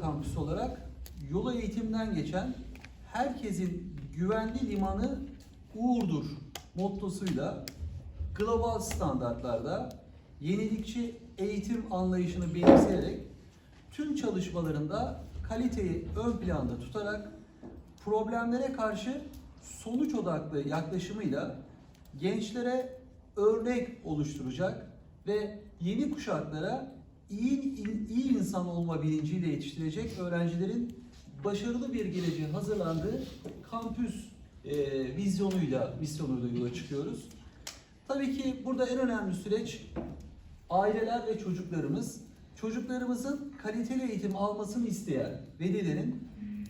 kampüsü olarak yolu eğitimden geçen herkesin güvenli limanı Uğur'dur mottosuyla global standartlarda yenilikçi eğitim anlayışını benimseyerek tüm çalışmalarında kaliteyi ön planda tutarak problemlere karşı sonuç odaklı yaklaşımıyla gençlere örnek oluşturacak ve yeni kuşaklara iyi, iyi insan olma bilinciyle yetiştirecek öğrencilerin başarılı bir geleceğe hazırlandığı kampüs e, vizyonuyla, misyonuyla yola çıkıyoruz. Tabii ki burada en önemli süreç aileler ve çocuklarımız. Çocuklarımızın kaliteli eğitim almasını isteyen velilerin,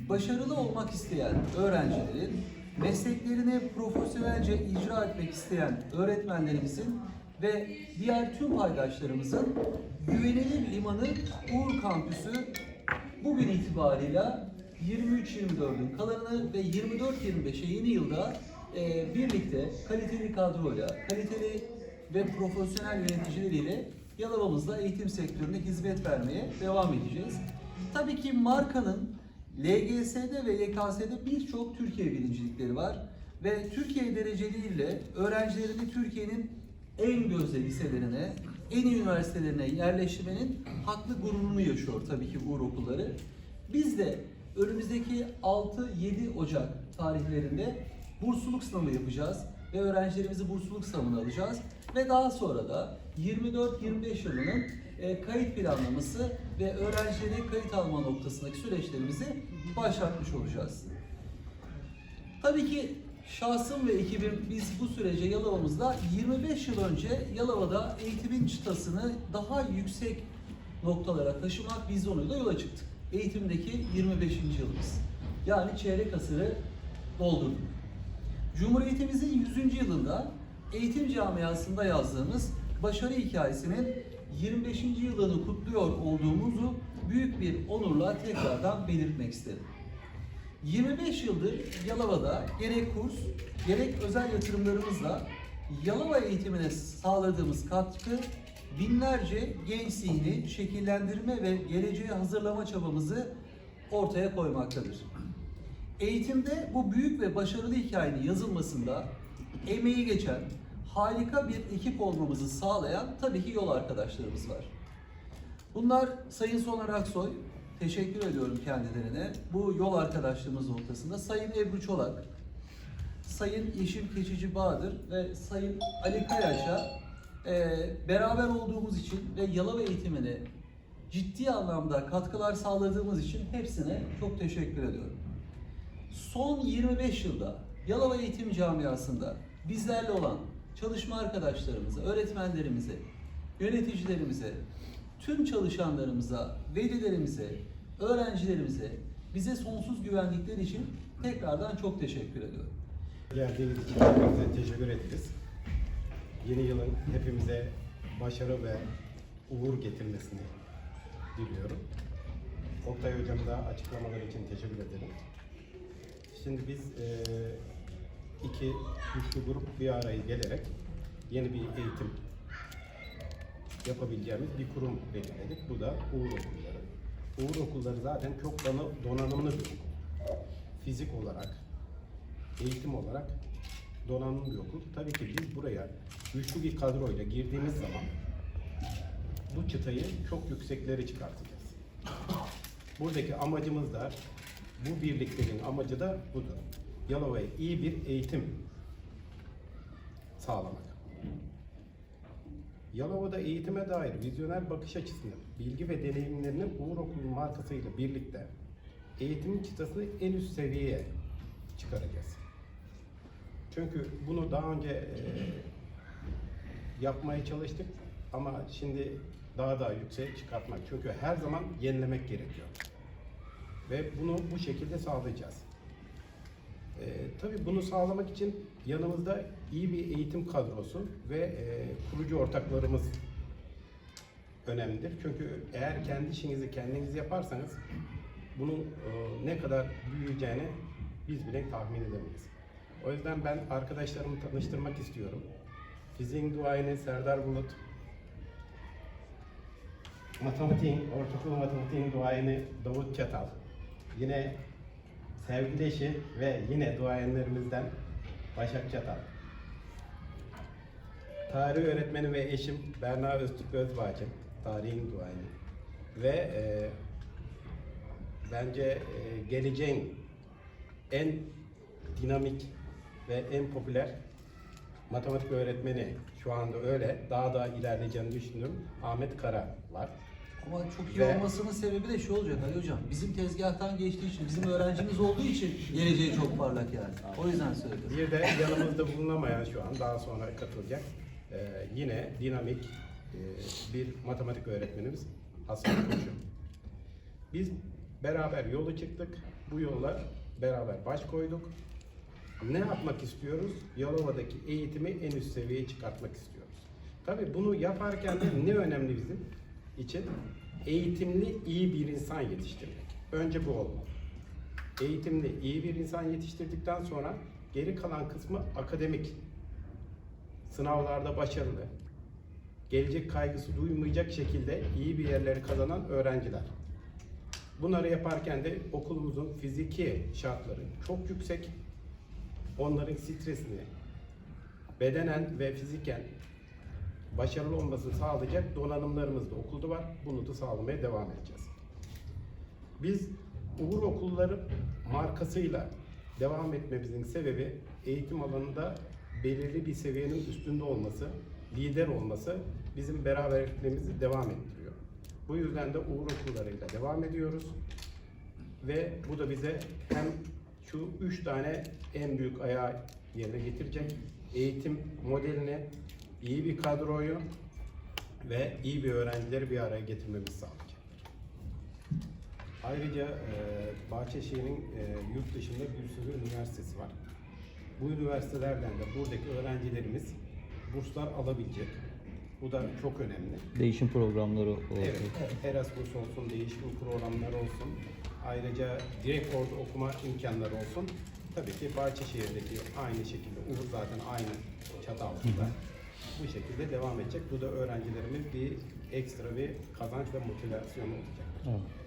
başarılı olmak isteyen öğrencilerin, mesleklerini profesyonelce icra etmek isteyen öğretmenlerimizin ve diğer tüm paydaşlarımızın güvenilir limanı Uğur Kampüsü bugün itibarıyla 23-24'ün kalanını ve 24-25'e yeni yılda e, birlikte kaliteli kadroyla, kaliteli ve profesyonel yöneticileriyle Yalova'mızda eğitim sektörüne hizmet vermeye devam edeceğiz. Tabii ki markanın LGS'de ve YKS'de birçok Türkiye birincilikleri var ve Türkiye dereceliğiyle öğrencilerini Türkiye'nin en gözde liselerine, en iyi üniversitelerine yerleştirmenin haklı gururunu yaşıyor tabii ki Uğur Okulları. Biz de önümüzdeki 6-7 Ocak tarihlerinde bursluluk sınavı yapacağız ve öğrencilerimizi bursluluk sınavına alacağız ve daha sonra da 24-25 yılının e, kayıt planlaması ve öğrencileri kayıt alma noktasındaki süreçlerimizi başlatmış olacağız. Tabii ki şahsım ve ekibim biz bu sürece Yalova'mızda 25 yıl önce Yalova'da eğitimin çıtasını daha yüksek noktalara taşımak vizyonuyla yola çıktık. Eğitimdeki 25. yılımız. Yani çeyrek asırı doldurduk. Cumhuriyetimizin 100. yılında eğitim camiasında yazdığımız başarı hikayesinin 25. yılını kutluyor olduğumuzu büyük bir onurla tekrardan belirtmek isterim. 25 yıldır Yalova'da gerek kurs, gerek özel yatırımlarımızla Yalova eğitimine sağladığımız katkı binlerce genç zihni şekillendirme ve geleceğe hazırlama çabamızı ortaya koymaktadır. Eğitimde bu büyük ve başarılı hikayenin yazılmasında emeği geçen, harika bir ekip olmamızı sağlayan tabii ki yol arkadaşlarımız var. Bunlar Sayın Soner Aksoy, teşekkür ediyorum kendilerine. Bu yol arkadaşlığımız noktasında Sayın Ebru Çolak, Sayın Yeşim Keçici Bahadır ve Sayın Ali Kayaş'a e, beraber olduğumuz için ve Yalova eğitimine ciddi anlamda katkılar sağladığımız için hepsine çok teşekkür ediyorum. Son 25 yılda Yalova Eğitim Camiası'nda bizlerle olan çalışma arkadaşlarımıza, öğretmenlerimize, yöneticilerimize, tüm çalışanlarımıza, velilerimize, öğrencilerimize bize sonsuz güvendikleri için tekrardan çok teşekkür ediyorum. Geldiğiniz için hepinize teşekkür ederiz. Yeni yılın hepimize başarı ve uğur getirmesini diliyorum. Oktay Hocam da açıklamaları için teşekkür ederim. Şimdi biz eee, iki güçlü grup bir araya gelerek yeni bir eğitim yapabileceğimiz bir kurum belirledik. Bu da Uğur Okulları. Uğur Okulları zaten çok dona- donanımlı bir okul. Fizik olarak, eğitim olarak donanımlı bir okul. Tabii ki biz buraya güçlü bir kadroyla girdiğimiz zaman bu çıtayı çok yükseklere çıkartacağız. Buradaki amacımız da bu birliklerin amacı da budur. Yalova'ya iyi bir eğitim sağlamak. Yalova'da eğitime dair vizyoner bakış açısını, bilgi ve deneyimlerini Uğur Okulu markasıyla birlikte eğitimin çıtasını en üst seviyeye çıkaracağız. Çünkü bunu daha önce e, yapmaya çalıştık ama şimdi daha da yükseğe çıkartmak. Çünkü her zaman yenilemek gerekiyor. Ve bunu bu şekilde sağlayacağız. E, tabii bunu sağlamak için yanımızda iyi bir eğitim kadrosu ve e, kurucu ortaklarımız önemlidir. Çünkü eğer kendi işinizi kendiniz yaparsanız bunun e, ne kadar büyüyeceğini biz bile tahmin edemeyiz. O yüzden ben arkadaşlarımı tanıştırmak istiyorum. Fiziğin duayeni Serdar Bulut, matematiğin, ortaokul matematiğin duayeni Davut Çatal. Yine sevgili eşi ve yine duayenlerimizden Başak Çatal. Tarih öğretmeni ve eşim Berna Öztürk Özbağcı, tarihin duayeni. Ve e, bence e, geleceğin en dinamik ve en popüler matematik öğretmeni şu anda öyle. Daha da ilerleyeceğini düşündüm. Ahmet Kara var. Ama çok iyi Ve- olmasının sebebi de şu olacak Ali Hocam. Bizim tezgahtan geçtiği için, bizim öğrencimiz olduğu için geleceği çok parlak yani. O yüzden söylüyorum. Bir de yanımızda bulunamayan şu an daha sonra katılacak e, yine dinamik e, bir matematik öğretmenimiz Hasan Koçu. Biz beraber yola çıktık. Bu yola beraber baş koyduk. Ne yapmak istiyoruz? Yalova'daki eğitimi en üst seviyeye çıkartmak istiyoruz. Tabii bunu yaparken de ne önemli bizim için? Eğitimli iyi bir insan yetiştirmek. Önce bu olmalı. Eğitimli iyi bir insan yetiştirdikten sonra geri kalan kısmı akademik. Sınavlarda başarılı. Gelecek kaygısı duymayacak şekilde iyi bir yerleri kazanan öğrenciler. Bunları yaparken de okulumuzun fiziki şartları çok yüksek. Onların stresini bedenen ve fiziken başarılı olmasını sağlayacak donanımlarımız da okulda var. Bunu da sağlamaya devam edeceğiz. Biz Uğur Okulları markasıyla devam etmemizin sebebi eğitim alanında belirli bir seviyenin üstünde olması, lider olması bizim beraberliklerimizi devam ettiriyor. Bu yüzden de Uğur Okulları'yla devam ediyoruz. Ve bu da bize hem şu üç tane en büyük ayağı yerine getirecek. Eğitim modelini, iyi bir kadroyu ve iyi bir öğrencileri bir araya getirmemizi sağlayacak. Ayrıca e, Bahçeşehir'in e, yurt dışında bir sürü üniversitesi var. Bu üniversitelerden de buradaki öğrencilerimiz burslar alabilecek. Bu da çok önemli. Değişim programları oldu. Evet, Erasmus olsun, değişim programları olsun. Ayrıca direkt orada okuma imkanları olsun. Tabii ki Bahçeşehir'deki aynı şekilde, Uğur zaten aynı çatı altında. Bu şekilde devam edecek. Bu da öğrencilerimiz bir ekstra bir kazanç ve motivasyon olacak. Evet.